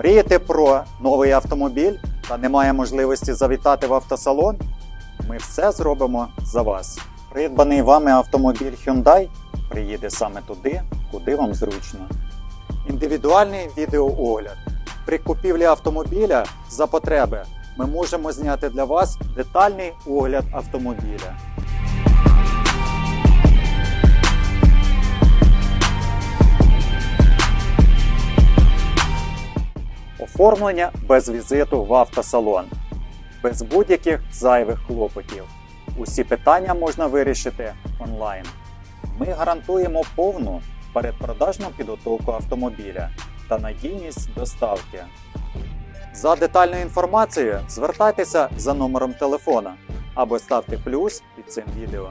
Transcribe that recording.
Мрієте про новий автомобіль та немає можливості завітати в автосалон? Ми все зробимо за вас. Придбаний вами автомобіль Hyundai приїде саме туди, куди вам зручно. Індивідуальний відеоогляд. При купівлі автомобіля за потреби ми можемо зняти для вас детальний огляд автомобіля. Оформлення без візиту в автосалон, без будь-яких зайвих клопотів. Усі питання можна вирішити онлайн. Ми гарантуємо повну передпродажну підготовку автомобіля та надійність доставки. За детальною інформацією звертайтеся за номером телефона або ставте плюс під цим відео.